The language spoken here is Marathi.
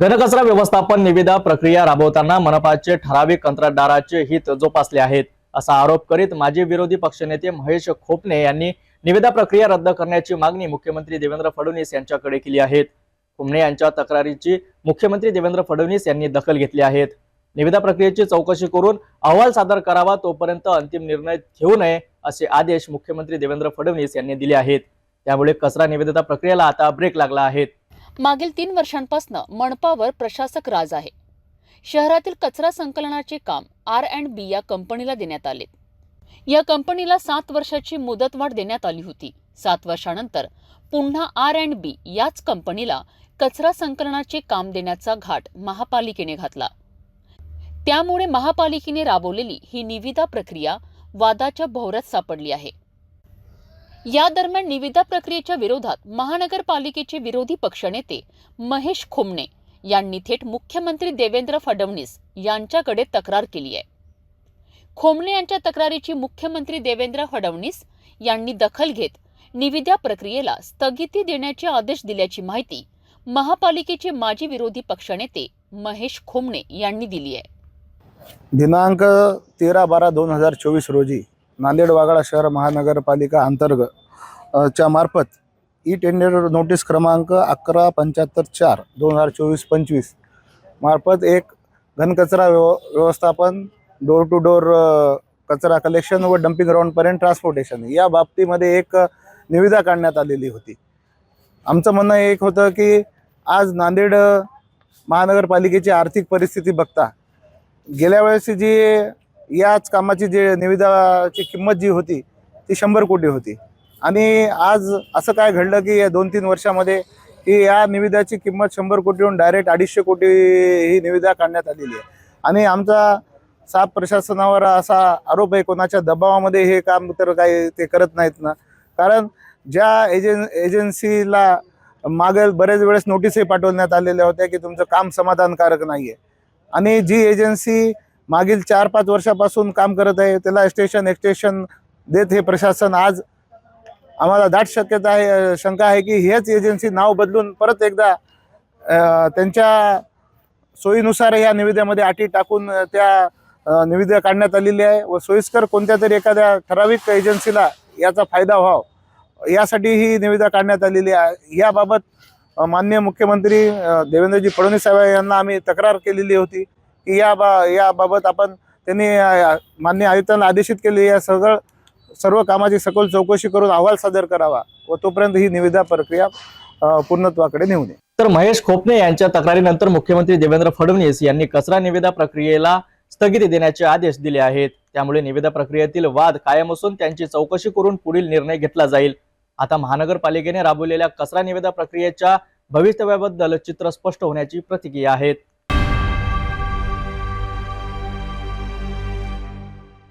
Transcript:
घनकचरा व्यवस्थापन निविदा प्रक्रिया राबवताना मनपाचे ठराविक कंत्राटदाराचे हित जोपासले आहेत असा आरोप करीत माजी विरोधी पक्षनेते महेश खोपणे यांनी निविदा प्रक्रिया रद्द करण्याची मागणी मुख्यमंत्री देवेंद्र फडणवीस यांच्याकडे केली आहे. खोमणे यांच्या तक्रारीची मुख्यमंत्री देवेंद्र फडणवीस यांनी दखल घेतली आहे. निविदा प्रक्रियेची चौकशी करून अहवाल सादर करावा तोपर्यंत अंतिम निर्णय घेऊ नये असे आदेश मुख्यमंत्री देवेंद्र फडणवीस यांनी दिले आहेत. त्यामुळे कचरा निविदा प्रक्रियेला आता ब्रेक लागला आहे. मागील तीन वर्षांपासून मनपावर प्रशासक राज आहे. शहरातील कचरा संकलनाचे काम आर अँड बी या कंपनीला देण्यात आले. या कंपनीला सात वर्षाची मुदतवाढ देण्यात आली होती. सात वर्षानंतर पुन्हा आर अँड बी याच कंपनीला कचरा संकलनाचे काम देण्याचा घाट महापालिकेने घातला. त्यामुळे महापालिकेने राबवलेली ही निविदा प्रक्रिया वादाच्या भोवऱ्यात सापडली आहे. या दरम्यान निविदा प्रक्रियेच्या विरोधात महानगरपालिकेचे विरोधी पक्षनेते महेश खोमणे यांनी थेट मुख्यमंत्री देवेंद्र फडणवीस यांच्याकडे तक्रार केली आहे. खोमणे यांच्या तक्रारीची मुख्यमंत्री देवेंद्र फडणवीस यांनी दखल घेत निविदा प्रक्रियेला स्थगिती देण्याचे आदेश दिल्याची माहिती महापालिकेचे माजी विरोधी पक्षनेते महेश खोमणे यांनी दिली आहे. दिनांक तेरा बारा दोन हजार चोवीस रोजी नांदेड वाघाळा शहर महानगरपालिका अंतर्गत च्या मार्फत ई टेंडर नोटीस क्रमांक अकरा पंच्याहत्तर चार दोन हजार चोवीस पंचवीस मार्फत एक घनकचरा व्यव व्यवस्थापन डोर टू डोर कचरा कलेक्शन व डम्पिंग ग्राउंडपर्यंत ट्रान्सपोर्टेशन या बाबतीमध्ये एक निविदा काढण्यात आलेली होती. आमचं म्हणणं एक होतं की आज नांदेड महानगरपालिकेची आर्थिक परिस्थिती बघता गेल्या वेळेस जी याच कामाची जी निविदाची किंमत जी होती ती शंभर कोटी होती. आणि आज असं काय घडलं की या दोन तीन वर्षामध्ये की या निविदाची किंमत शंभर कोटीहून डायरेक्ट अडीचशे कोटी ही निविदा काढण्यात आलेली आहे. आणि आमचा साप प्रशासनावर असा आरोप आहे कोणाच्या दबावामध्ये हे काम तर काही ते करत नाहीत ना. कारण ज्या एजन एजन्सीला मागेल बरेच वेळेस नोटीसही पाठवण्यात आलेल्या होत्या की तुमचं काम समाधानकारक नाही आहे आणि जी एजन्सी मागील चार पाच वर्षापासून काम करत आहे. त्याला स्टेशन एक्सटेशन देत हे प्रशासन. आज आम्हाला दाट शक्यता आहे शंका आहे की हेच एजन्सी नाव बदलून परत एकदा त्यांच्या सोयीनुसार या निविद्यामध्ये अटी टाकून त्या निविदा काढण्यात आलेली आहे व सोयीस्कर कोणत्या तरी एखाद्या ठराविक एजन्सीला याचा फायदा व्हावा यासाठी ही निविदा काढण्यात आलेली आहे. याबाबत माननीय मुख्यमंत्री देवेंद्रजी फडणवीस साहेब यांना आम्ही तक्रार केलेली होती. की या बा याबाबत आपण त्यांनी मान्य आयुक्तांना आदेशित केले. या सगळं सर्व कामाची सखोल चौकशी करून अहवाल सादर करावा व तोपर्यंत ही निविदा प्रक्रिया पूर्णत्वाकडे नेऊ नये. तर महेश खोपणे यांच्या तक्रारीनंतर मुख्यमंत्री देवेंद्र फडणवीस यांनी कचरा निविदा प्रक्रियेला स्थगिती देण्याचे आदेश दिले आहेत. त्यामुळे निविदा प्रक्रियेतील वाद कायम असून त्यांची चौकशी करून पुढील निर्णय घेतला जाईल. आता महानगरपालिकेने राबवलेल्या कचरा निविदा प्रक्रियेच्या भवितव्याबद्दल चित्र स्पष्ट होण्याची प्रतिक्रिया आहेत.